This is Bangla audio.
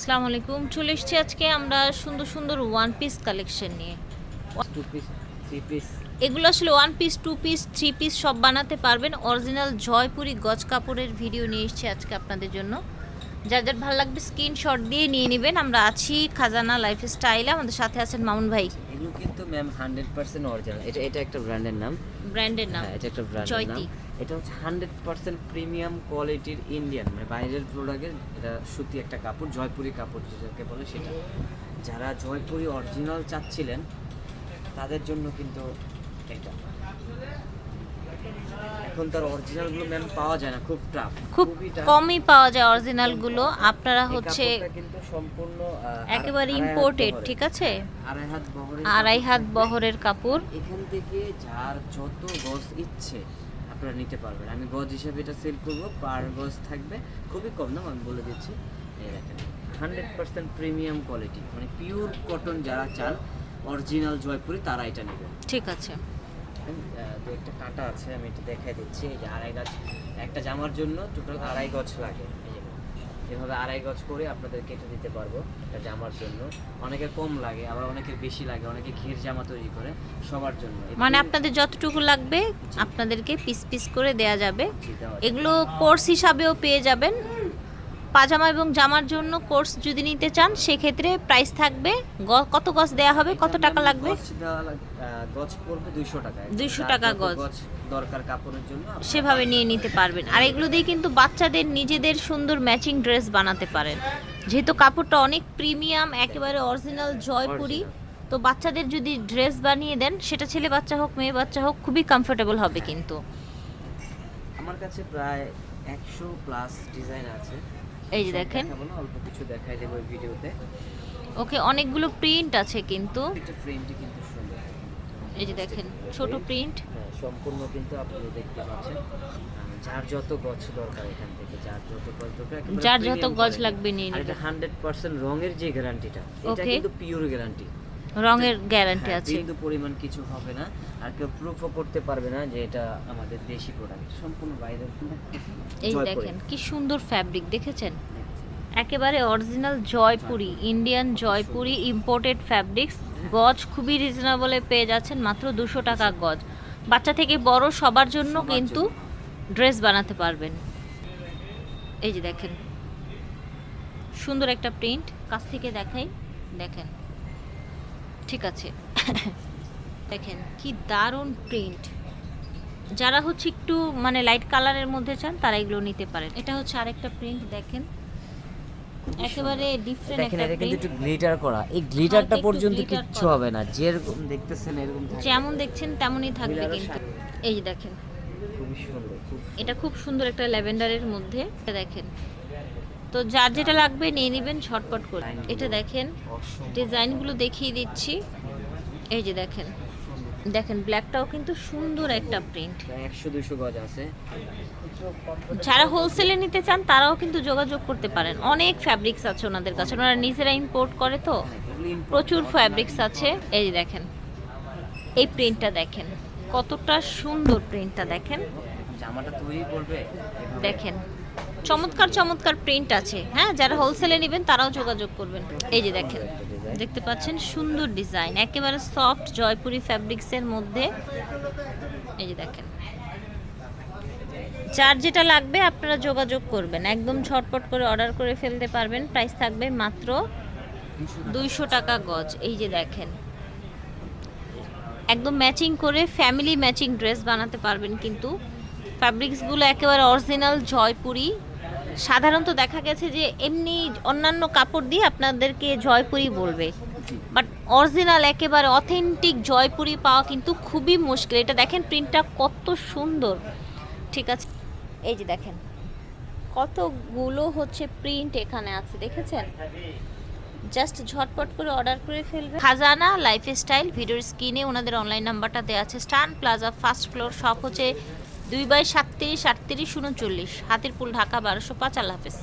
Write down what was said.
আসসালামু আলাইকুম। চলে এসেছি আজকে আমরা সুন্দর সুন্দর ওয়ান পিস কালেকশন নিয়ে। টু পিস থ্রি পিস এগুলো আসলে one piece two piece three piece সব বানাতে পারবেন। অরিজিনাল জয়পুরি গজ কাপড়ের ভিডিও নিয়ে এসেছি আজকে আপনাদের জন্য। যার যার ভালো লাগবে স্ক্রিনশট দিয়ে নিয়ে নেবেন। আমরা আছি খাজানা লাইফ স্টাইলে আমাদের সাথে আছেন মামুন ভাই। এগুলো কিন্তু ম্যাম হান্ড্রেড পার্সেন্ট অরিজিনাল এটা এটা একটা ব্র্যান্ডের নাম। ব্র্যান্ডের নাম। হ্যাঁ এটা একটা ব্র্যান্ডের নাম। এটা হচ্ছে হান্ড্রেড পার্সেন্ট প্রিমিয়াম কোয়ালিটির ইন্ডিয়ান মানে বাইরের প্রোডাক্টের এটা সুতি একটা কাপড় জয়পুরি কাপড় যেটাকে বলে সেটা। যারা জয়পুরি অরিজিনাল চাচ্ছিলেন তাদের জন্য কিন্তু এটা। এখন তার অরিজিনালগুলো ম্যাম পাওয়া যায় না খুব টাফ খুব কমই পাওয়া যায় অরিজিনালগুলো আপনারা হচ্ছে কিন্তু সম্পূর্ণ একেবারে ইম্পোর্টেড। ঠিক আছে? আড়াই হাত বহরের আড়াই কাপড়। হাত বহরের কাপড়। এখান থেকে যার যত গজ ইচ্ছে আপনারা নিতে পারবেন। আমি গজ হিসাবে এটা সেল করব পার গজ থাকবে। খুবই কম দাম আমি বলে দিচ্ছি। এই দেখেন হান্ড্রেড পার্সেন্ট প্রিমিয়াম কোয়ালিটি মানে পিওর কটন যারা চান অরিজিনাল জয়পুরি তারা এটা নেবে। ঠিক আছে। দু একটা কাটা আছে আমি এটা দেখাই দিচ্ছি। এই যে আড়াই গাছ একটা জামার জন্য টোটাল আড়াই গজ লাগে। এভাবে আড়াই গজ করে আপনাদের কেটে দিতে পারব একটা জামার জন্য অনেকে কম লাগে আবার অনেকের বেশি লাগে অনেকে ঘির জামা তৈরি করে সবার জন্য। মানে আপনাদের যতটুকু লাগবে আপনাদেরকে পিস পিস করে দেয়া যাবে। এগুলো কোর্স হিসাবেও পেয়ে যাবেন। পাজামা এবং জামার জন্য কোর্স যদি নিতে চান সেক্ষেত্রে প্রাইস থাকবে কত গজ দেয়া হবে? কত টাকা লাগবে? গজ পড়বে দুইশো টাকা। 200 টাকা গজ। দরকার কাপড়ের জন্য সেভাবে নিয়ে নিতে পারবেন। আর এগুলো দিয়ে কিন্তু বাচ্চাদের নিজেদের সুন্দর ম্যাচিং ড্রেস বানাতে পারেন। যেহেতু কাপড়টা অনেক প্রিমিয়াম একেবারে অরিজিনাল জয়পুরি তো বাচ্চাদের যদি ড্রেস বানিয়ে দেন সেটা ছেলে বাচ্চা হোক মেয়ে বাচ্চা হোক খুবই কমফোর্টেবল হবে কিন্তু। আমার কাছে প্রায় একশো প্লাস ডিজাইন আছে। এই যে দেখেন। অল্প কিছু দেখাই দেব এই ভিডিওতে। ওকে অনেকগুলো প্রিন্ট আছে কিন্তু। এটা কিন্তু সুন্দর। এই যে দেখেন ছোট প্রিন্ট হ্যাঁ সম্পূর্ণ কিন্তু আপনি দেখতে পাচ্ছেন। যার যত গছ দরকার এখান থেকে যার যত গছ দরকার যার যত গছ লাগবে নিয়ে এটা হান্ড্রেড পার্সেন্ট রঙের যে গ্যারান্টিটা এটা কিন্তু পিওর গ্যারান্টি রঙের গ্যারান্টি আছে। বিন্দু পরিমাণ কিছু হবে না। আর কেউ প্রুফও করতে পারবে না যে এটা আমাদের দেশি প্রোডাক্ট সম্পূর্ণ বাইরের এই দেখেন কি সুন্দর ফ্যাব্রিক দেখেছেন? একেবারে original Jaipuri Indian Jaipuri imported fabrics গজ খুবই রিজনেবলে পেয়ে যাচ্ছেন মাত্র দুশো টাকা গজ। বাচ্চা থেকে বড় সবার জন্য কিন্তু ড্রেস বানাতে পারবেন। এই যে দেখেন সুন্দর একটা প্রিন্ট কাছ থেকে দেখাই দেখেন। ঠিক আছে। দেখেন কি দারুণ প্রিন্ট যারা হচ্ছে একটু মানে লাইট কালারের মধ্যে চান তারা এগুলো নিতে পারেন। এটা হচ্ছে আরেকটা প্রিন্ট দেখেন। একেবারে ডিফারেন্ট দেখেন একটা এটা কিন্তু একটু গ্লিটার করা। এই গ্লিটারটা পর্যন্ত glitter কিচ্ছু হবে না। যেরকম দেখতেছেন এরকম যেমন দেখছেন তেমনই থাকবে কিন্তু। এই দেখেন। এটা খুব সুন্দর একটা ল্যাভেন্ডারের মধ্যে। এটা দেখেন তো যার যেটা লাগবে নিয়ে নেবেন ঝটপট করে। এটা দেখেন ডিজাইনগুলো দেখিয়ে দিচ্ছি। এই যে দেখেন দেখেন ব্ল্যাকটাও কিন্তু সুন্দর একটা প্রিন্ট একশো দুশো গজ আছে। যারা হোলসেলে নিতে চান তারাও কিন্তু যোগাযোগ করতে পারেন। অনেক ফ্যাব্রিক্স আছে ওনাদের কাছে। ওনারা নিজেরা ইম্পোর্ট করে তো। প্রচুর ফ্যাব্রিক্স আছে। এই যে দেখেন এই প্রিন্টটা দেখেন কতটা সুন্দর প্রিন্টটা দেখেন। জামাটা তৈরি করবে। দেখেন চমৎকার চমৎকার প্রিন্ট আছে। হ্যাঁ যারা হোলসেলে নেবেন, তারাও যোগাযোগ করবেন। এই যে দেখেন, দেখতে পাচ্ছেন সুন্দর ডিজাইন একেবারে সফট জয়পুরি ফ্যাব্রিক্সের মধ্যে। এই যে দেখেন, যার যেটা লাগবে আপনারা যোগাযোগ করবেন। একদম ঝটপট করে অর্ডার করে ফেলতে পারবেন। প্রাইস থাকবে মাত্র দুইশো টাকা গজ। এই যে দেখেন, একদম ম্যাচিং করে ফ্যামিলি ম্যাচিং ড্রেস বানাতে পারবেন কিন্তু। ফ্যাব্রিক্সগুলো একেবারে অরিজিনাল জয়পুরি। সাধারণত দেখা গেছে যে এমনি অন্যান্য কাপড় দিয়ে আপনাদেরকে জয়পুরি বলবে। বাট অরিজিনাল একেবারে অথেন্টিক জয়পুরি পাওয়া কিন্তু খুবই মুশকিল। এটা দেখেন প্রিন্টটা কত সুন্দর। ঠিক আছে এই যে দেখেন কতগুলো হচ্ছে প্রিন্ট এখানে আছে দেখেছেন? জাস্ট ঝটপট করে অর্ডার করে ফেলবে। খাজানা লাইফ স্টাইল ভিডিওর স্ক্রিনে ওনাদের অনলাইন নাম্বারটা দেওয়া আছে। স্টান প্লাজা ফার্স্ট ফ্লোর শপ হচ্ছে দুই বাই সাতত্রিশ আটত্রিশ উনচল্লিশ হাতিরপুল ঢাকা বারোশো পাঁচ আল্লাহ হাফেজ